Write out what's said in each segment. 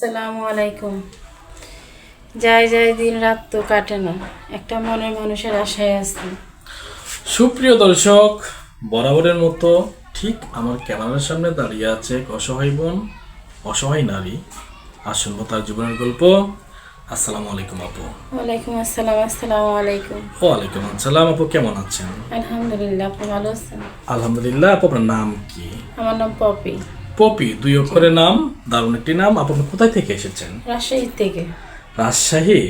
আসসালামু আলাইকুম। যাই যাই দিন রাত তো কাটে না। একটা মনের মানুষের আশায় আছে। সুপ্রিয় দর্শক বরাবরের মতো ঠিক আমার ক্যামেরার সামনে দাঁড়িয়ে আছে এক অসহায় বোন অসহায় নারী। শুনব তার জীবনের গল্প। আসসালামু আলাইকুম আপু। ওয়ালাইকুম আসসালাম আসসালামু আলাইকুম। ওয়ালাইকুম আসসালাম আপু কেমন আছেন? আলহামদুলিল্লাহ আপনি ভালো আছেন? আলহামদুলিল্লাহ আপু আপনার নাম কি? আমার নাম পপি। পপি দুই অক্ষরের নাম দারুণ একটি নাম আপনি কোথায় থেকে এসেছেন? রাজশাহী থেকে। রাজশাহী?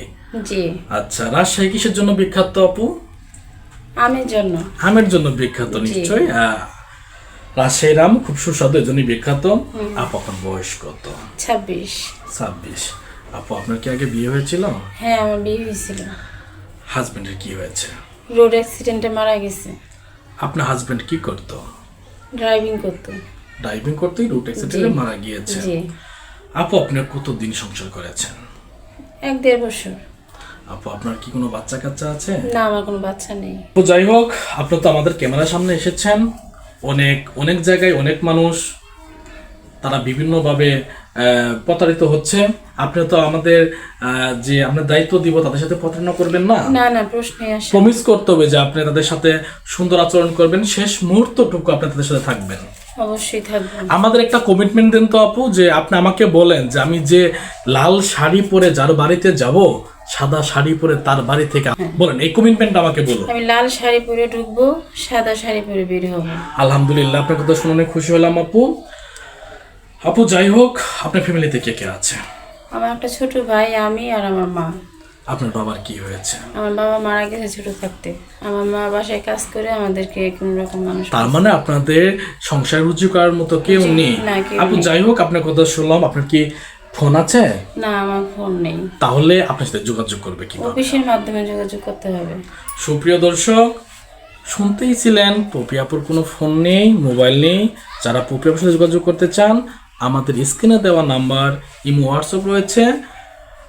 জি। আচ্ছা রাজশাহী কিসের জন্য বিখ্যাত আপু? আমের জন্য। আমের জন্য বিখ্যাত নিশ্চয়ই। রাজশাহীর আম খুব সুস্বাদু এর জন্যই বিখ্যাত আপু আপনার বয়স কত? ছাব্বিশ। ছাব্বিশ। আপু আপনার কি আগে বিয়ে হয়েছিল? হ্যাঁ আমার বিয়ে হয়েছিল। হাজবেন্ডের কি হয়েছে? রোড অ্যাক্সিডেন্টে মারা গেছে। আপনার হাজবেন্ড কি করতো? ড্রাইভিং করতো। ড্রাইভিং করতেই রুট অ্যাক্সিডেন্টে মারা গিয়েছে। জি। আপু আপনি কতদিন সংসার করেছেন? এক দেড় বছর। আপু আপনার কি কোনো বাচ্চা কাচ্চা আছে? না আমার কোনো বাচ্চা নেই। তো যাই হোক আপনি তো আমাদের ক্যামেরার সামনে এসেছেন। অনেক অনেক জায়গায় অনেক মানুষ তারা বিভিন্নভাবে প্রতারিত হচ্ছে। আপনি তো আমাদের আহ, যে আমরা দায়িত্ব দিব তাদের সাথে প্রতারণা করবেন না? না না প্রশ্নে আসে প্রমিস করতে হবে যে আপনি তাদের সাথে সুন্দর আচরণ করবেন। শেষ মুহূর্তটুকু আপনি তাদের সাথে থাকবেন। অবশ্যই থাকব। আমাদের একটা কমিটমেন্ট দেন তো আপু যে আপনি আমাকে বলেন যে আমি যে লাল শাড়ি পরে যার বাড়িতে যাব সাদা শাড়ি পরে তার বাড়ি থেকে বলেন এই কমিটমেন্ট আমাকে বলুন। আমি লাল শাড়ি পরে ঢুকবো সাদা শাড়ি পরে বের হব। আলহামদুলিল্লাহ আপনার কথা শুনে অনেক খুশি হলাম আপু। আপু যাই হোক আপনার ফ্যামিলিতে কে কে আছে? আমার একটা ছোট ভাই আমি আর আমার মা। আপনার বাবার কি হয়েছে? আমার বাবা মারা গেছে ছোট থাকতে। আমার মা বাসায় কাজ করে আমাদেরকে কোনো রকম মানুষ তার মানে আপনাদের সংসার রুচি করার মতো কেউ নেই। আপু যাই হোক আপনার কথা শুনলাম। আপনার কি ফোন আছে? না আমার ফোন নেই। তাহলে আপনার সাথে যোগাযোগ করবে কি অফিসের মাধ্যমে যোগাযোগ করতে হবে। সুপ্রিয় দর্শক শুনতেই ছিলেন পপি আপুর কোনো ফোন নেই মোবাইল নেই। যারা পপিয়াপুর সাথে যোগাযোগ করতে চান আমাদের স্ক্রিনে দেওয়া নাম্বার ইমো হোয়াটসঅ্যাপ রয়েছে।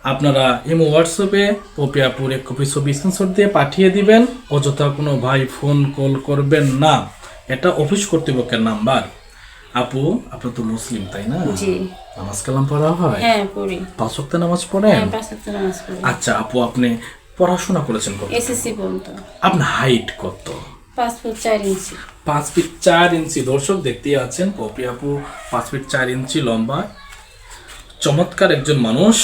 আপনারা ইমো হোয়াটসঅ্যাপে পপিয়াপুর এক কপি ছবি স্ক্রিনশট দিয়ে পাঠিয়ে দিবেন। অযথা কোনো ভাই ফোন কল করবেন না। এটা অফিস কর্তৃপক্ষের নাম্বার। আপু আপনার তো মুসলিম তাই না? জি। নামাজ কালাম পড়া হয়? হ্যাঁ পড়ি। পাঁচ ওয়াক্ত নামাজ পড়েন? হ্যাঁ পাঁচ ওয়াক্ত নামাজ পড়ি। আচ্ছা আপু আপনি পড়াশোনা করেছেন কত? এসএসসি পর্যন্ত। আপনার হাইট কত? পাঁচ ফুট চার ইঞ্চি। পাঁচ ফিট চার ইঞ্চি। দর্শক দেখতেই আছেন পপি আপু পাঁচ ফিট চার ইঞ্চি লম্বা। চমৎকার একজন মানুষ।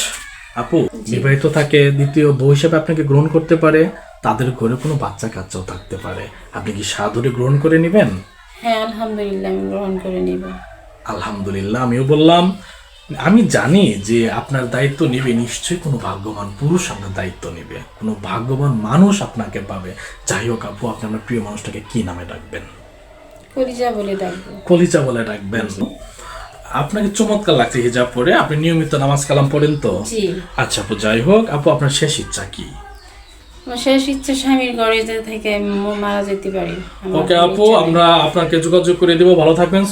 আপু বিবাহিত থাকে দ্বিতীয় বউ হিসেবে আপনাকে গ্রহণ করতে পারে তাদের ঘরে কোনো বাচ্চা কাচ্চাও থাকতে পারে। আপনি কি সাধুরে গ্রহণ করে নেবেন? হ্যাঁ আলহামদুলিল্লাহ আমি গ্রহণ করে নিব। আলহামদুলিল্লাহ আমিও বললাম। আমি জানি যে আপনার দায়িত্ব নেবে নিশ্চয়ই কোনো ভাগ্যবান পুরুষ আপনার দায়িত্ব নেবে। কোনো ভাগ্যবান মানুষ আপনাকে পাবে। যাই হোক আপু আপনি আপনার প্রিয় মানুষটাকে কি নামে ডাকবেন? কলিজা বলে ডাকবো। কলিজা বলে ডাকবেন। আপনাকে চমৎকার লাগছে হিজাব পরে। আপনি নিয়মিত নামাজ কালাম পড়েন তো? আচ্ছা আপু যাই হোক আপু আপনার শেষ ইচ্ছা কি? শেষ ইচ্ছে স্বামীর গড়ে থেকে মারা যেতে পারি। ওকে আপু আমরা আপনাকে যোগাযোগ করে দেবো। ভালো থাকবেন।